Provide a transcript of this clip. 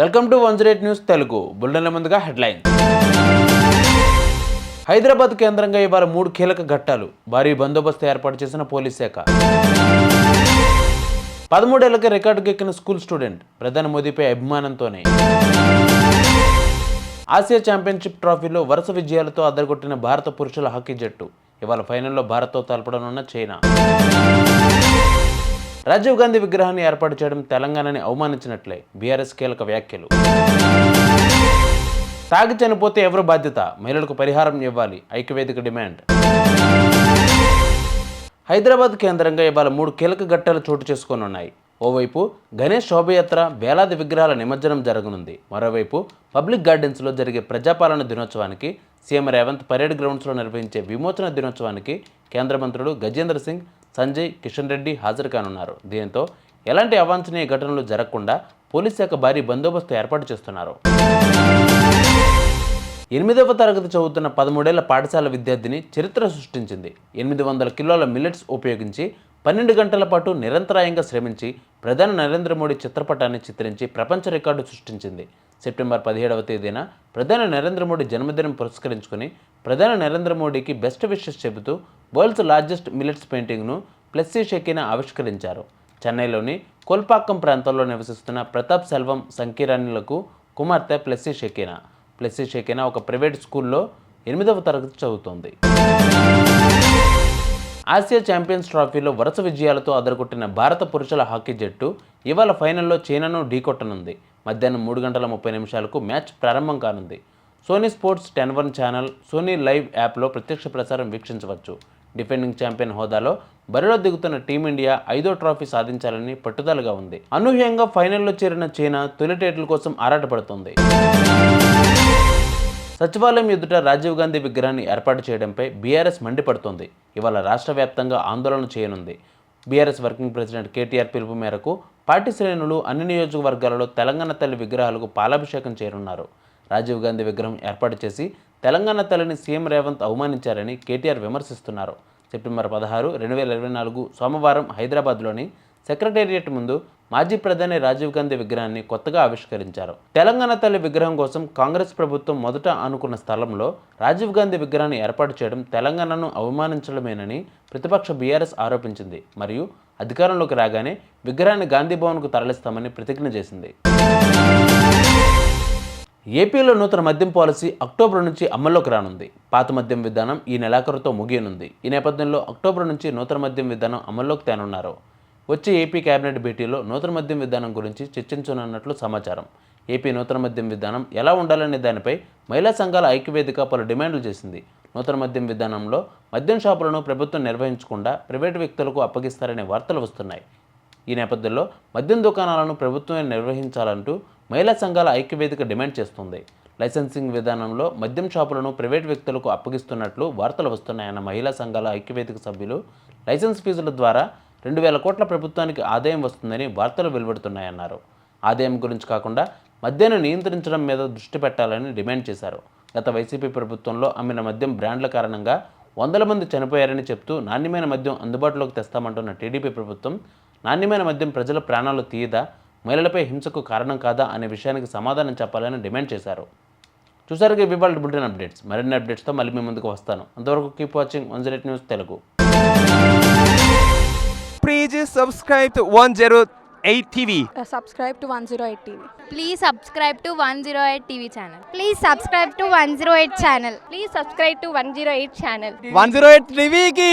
Welcome to one zero news Telugu. బుల్లెన్ల ముందుగా headline. Hyderabad కేంద్రంగా ఇవాళ మూడు కీలక ఘట్టాలు. భారీ బందోబస్తు ఏర్పాటు చేసిన పోలీస్ శాఖ. పదమూడేళ్ళకి రికార్డుకు ఎక్కిన స్కూల్ స్టూడెంట్ ప్రధాని మోదీపై అభిమానంతోనే. ఆసియా ఛాంపియన్షిప్ ట్రోఫీలో వరుస విజయాలతో అదరగొట్టిన భారత పురుషుల హాకీ జట్టు. ఇవాళ ఫైనల్లో భారత్తో తలపడనున్న చైనా. రాజీవ్ గాంధీ విగ్రహాన్ని ఏర్పాటు చేయడం తెలంగాణని అవమానించినట్లే బీఆర్ఎస్ కీలక వ్యాఖ్యలు. తాగి చనిపోతే ఎవరు బాధ్యత? మహిళలకు పరిహారం ఇవ్వాలి. ఐక్యవేదిక డిమాండ్. హైదరాబాద్ కేంద్రంగా ఇవాళ మూడు కీలక ఘట్టాలు చోటు చేసుకొని ఉన్నాయి ఓవైపు గణేష్ శోభయాత్ర వేలాది విగ్రహాల నిమజ్జనం జరగనుంది. మరోవైపు పబ్లిక్ గార్డెన్స్లో జరిగే ప్రజాపాలన దినోత్సవానికి సీఎం రేవంత్ పరేడ్ గ్రౌండ్స్లో నిర్వహించే విమోచన దినోత్సవానికి కేంద్ర మంత్రులు గజేంద్ర సింగ్ సంజయ్ కిషన్ రెడ్డి హాజరు కానున్నారు. దీంతో ఎలాంటి అవాంఛనీయ ఘటనలు జరగకుండా పోలీస్ శాఖ భారీ బందోబస్తు ఏర్పాటు చేస్తున్నారు. ఎనిమిదవ తరగతి చదువుతున్న పదమూడేళ్ళ పాఠశాల విద్యార్థిని చరిత్ర సృష్టించింది. ఎనిమిది వందల కిలోల మిల్లెట్స్ ఉపయోగించి పన్నెండు గంటల పాటు నిరంతరాయంగా శ్రమించి ప్రధాని నరేంద్ర మోడీ చిత్రపటాన్ని చిత్రించి ప్రపంచ రికార్డు సృష్టించింది. సెప్టెంబర్ పదిహేడవ తేదీన ప్రధాని నరేంద్ర మోడీ జన్మదినం పురస్కరించుకుని ప్రధాని నరేంద్ర మోడీకి బెస్ట్ విషెస్ చెబుతూ వరల్డ్స్ లార్జెస్ట్ మిలెట్స్ పెయింటింగ్ను ప్లస్సీ షెకీనా ఆవిష్కరించారు. చెన్నైలోని కోల్పాక్కం ప్రాంతంలో నివసిస్తున్న ప్రతాప్ సెల్వం సంకీరాణులకు కుమార్తె ప్లస్సీ షెకీనా. ప్లస్సీ షెకీనా ఒక ప్రైవేట్ స్కూల్లో ఎనిమిదవ తరగతి చదువుతోంది. ఆసియా ఛాంపియన్స్ ట్రోఫీలో వరుస విజయాలతో అదరగొట్టిన భారత పురుషుల హాకీ జట్టు ఇవాళ ఫైనల్లో చైనాను ఢీకొట్టనుంది. మధ్యాహ్నం మూడు గంటల ముప్పై నిమిషాలకు మ్యాచ్ ప్రారంభం కానుంది. Sony sports ten one channel Sony live యాప్లో ప్రత్యక్ష ప్రసారం వీక్షించవచ్చు. డిఫెండింగ్ ఛాంపియన్ హోదాలో బరిలో దిగుతున్న టీమిండియా ఐదో ట్రోఫీ సాధించాలని పట్టుదలగా ఉంది. అనూహ్యంగా ఫైనల్లో చేరిన చైనా తొలి టైటిల్ కోసం ఆరాటపడుతోంది. సచివాలయం ఎదుట రాజీవ్ గాంధీ విగ్రహాన్ని ఏర్పాటు చేయడంపై బీఆర్ఎస్ మండిపడుతోంది. ఇవాళ రాష్ట్ర వ్యాప్తంగా ఆందోళన చేయనుంది. బీఆర్ఎస్ వర్కింగ్ ప్రెసిడెంట్ కేటీఆర్ పిలుపు మేరకు పార్టీ శ్రేణులు అన్ని నియోజకవర్గాలలో తెలంగాణ తల్లి విగ్రహాలకు పాలాభిషేకం చేరున్నారు రాజీవ్ గాంధీ విగ్రహం ఏర్పాటు చేసి తెలంగాణ తల్లిని సీఎం రేవంత్ అవమానించారని కేటీఆర్ విమర్శిస్తున్నారు. సెప్టెంబర్ పదహారు రెండు వేల ఇరవై నాలుగు సోమవారం హైదరాబాద్లోని సెక్రటేరియట్ ముందు మాజీ ప్రధాని రాజీవ్ గాంధీ విగ్రహాన్ని కొత్తగా ఆవిష్కరించారు. తెలంగాణ తల్లి విగ్రహం కోసం కాంగ్రెస్ ప్రభుత్వం మొదట అనుకున్న స్థలంలో రాజీవ్ గాంధీ విగ్రహాన్ని ఏర్పాటు చేయడం తెలంగాణను అవమానించడమేనని ప్రతిపక్ష బీఆర్ఎస్ ఆరోపించింది. మరియు అధికారంలోకి రాగానే విగ్రహాన్ని గాంధీ భవన్కు తరలిస్తామని ప్రతిజ్ఞ చేసింది. ఏపీలో నూతన మద్యం పాలసీ అక్టోబర్ నుంచి అమల్లోకి రానుంది. పాత మద్యం విధానం ఈ నెలాఖరుతో ముగియనుంది. ఈ నేపథ్యంలో అక్టోబర్ నుంచి నూతన మద్యం విధానం అమల్లోకి తేనున్నారు. వచ్చే ఏపీ కేబినెట్ భేటీలో నూతన మద్యం విధానం గురించి చర్చించనున్నట్లు సమాచారం. ఏపీ నూతన మద్యం విధానం ఎలా ఉండాలనే దానిపై మహిళా సంఘాల ఐక్యవేదిక పలు డిమాండ్లు చేసింది. నూతన మద్యం విధానంలో మద్యం షాపులను ప్రభుత్వం నిర్వహించకుండా ప్రైవేటు వ్యక్తులకు అప్పగిస్తారనే వార్తలు వస్తున్నాయి. ఈ నేపథ్యంలో మద్యం దుకాణాలను ప్రభుత్వమే నిర్వహించాలంటూ మహిళా సంఘాల ఐక్యవేదిక డిమాండ్ చేస్తుంది. లైసెన్సింగ్ విధానంలో మద్యం షాపులను ప్రైవేట్ వ్యక్తులకు అప్పగిస్తున్నట్లు వార్తలు వస్తున్నాయన్న మహిళా సంఘాల ఐక్యవేదిక సభ్యులు లైసెన్స్ ఫీజుల ద్వారా రెండు వేల కోట్ల ప్రభుత్వానికి ఆదాయం వస్తుందని వార్తలు వెలువడుతున్నాయన్నారు. ఆదాయం గురించి కాకుండా మద్యాన్ని నియంత్రించడం మీద దృష్టి పెట్టాలని డిమాండ్ చేశారు. గత వైసీపీ ప్రభుత్వంలో అమ్మిన మద్యం బ్రాండ్ల కారణంగా వందల మంది చనిపోయారని చెప్తూ నాణ్యమైన మద్యం అందుబాటులోకి తెస్తామంటున్న టీడీపీ ప్రభుత్వం నాణ్యమైన మద్యం ప్రజల ప్రాణాలు తీయదా మహిళలపై హింసకు కారణం కాదా అనే విషయానికి సమాధానం చెప్పాలని డిమాండ్ చేశారు. చూసారుగా వివాళ బులెటిన్ అప్డేట్స్. మరిన్ని అప్డేట్స్తో మళ్ళీ మీ ముందుకు వస్తాను. అంతవరకు keep watching one zero news Telugu. Please subscribe to 108 TV. uh, subscribe to 108 TV. Please subscribe to 108 TV channel. Please subscribe to 108 channel. Please subscribe to 108 channel. 108 TV ki